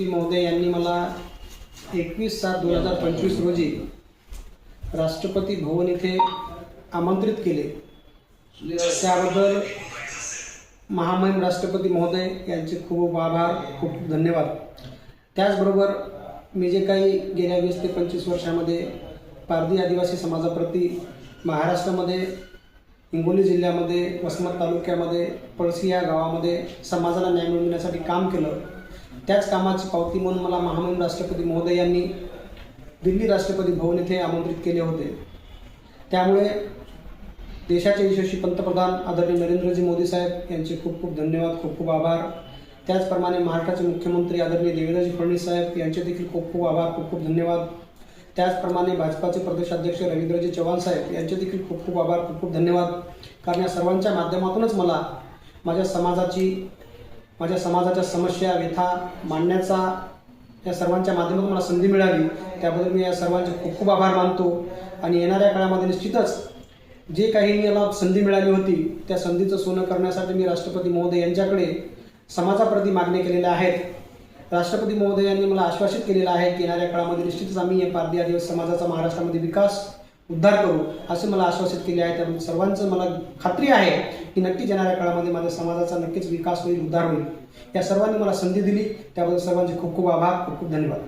महोदय यांनी मला एकवीस सात दोन हजार पंचवीस रोजी राष्ट्रपती भवन इथे आमंत्रित केले. त्याबद्दल महामहिम राष्ट्रपती महोदय यांचे खूप आभार खूप धन्यवाद. त्याचबरोबर मी जे काही गेल्या वीस ते पंचवीस वर्षामध्ये पारधी आदिवासी समाजाप्रती महाराष्ट्रामध्ये हिंगोली जिल्ह्यामध्ये वसमत तालुक्यामध्ये पळसी या गावामध्ये समाजाला न्याय मिळवण्यासाठी काम केलं. त्याच कामाची पावती म्हणून मला महामहिम राष्ट्रपती महोदय यांनी दिल्ली राष्ट्रपती भवन येथे आमंत्रित केले होते. त्यामुळे देशाचे यशस्वी पंतप्रधान आदरणीय नरेंद्रजी मोदी साहेब यांचे खूप खूप धन्यवाद खूप खूप आभार. त्याचप्रमाणे महाराष्ट्राचे मुख्यमंत्री आदरणीय देवेंद्रजी फडणवीस साहेब यांचे देखील खूप खूप आभार खूप खूप धन्यवाद. त्याचप्रमाणे भाजपाचे प्रदेशाध्यक्ष रवींद्रजी चव्हाण साहेब यांचे देखील खूप खूप आभार खूप खूप धन्यवाद. कारण या सर्वांच्या माध्यमातूनच मला माझ्या समाजाची माझ्या समाजाच्या समस्या व्यथा मांडण्याचा या सर्वांच्या माध्यमातून मला संधी मिळाली. त्याबद्दल मी या सर्वांचे खूप खूप आभार मानतो. आणि येणाऱ्या काळामध्ये निश्चितच जे काही मला संधी मिळाली होती त्या संधीचं सोनं करण्यासाठी मी राष्ट्रपती महोदय यांच्याकडे समाजाप्रती मागणी केलेल्या आहेत. राष्ट्रपती महोदय यांनी मला आश्वासित केलेलं आहे की येणाऱ्या काळामध्ये निश्चितच आम्ही या पारधी आदिवासी समाजाचा महाराष्ट्रामध्ये विकास उद्धार करू असे मला आश्वासित केले आहे. त्यामुळे सर्वांचं मला खात्री आहे की नक्कीच येणाऱ्या काळामध्ये माझ्या समाजाचा नक्कीच विकास होईल उद्धार होईल. या सर्वांनी मला संधी दिली. त्याबद्दल सर्वांचे खूप खूप आभार खूप खूप धन्यवाद.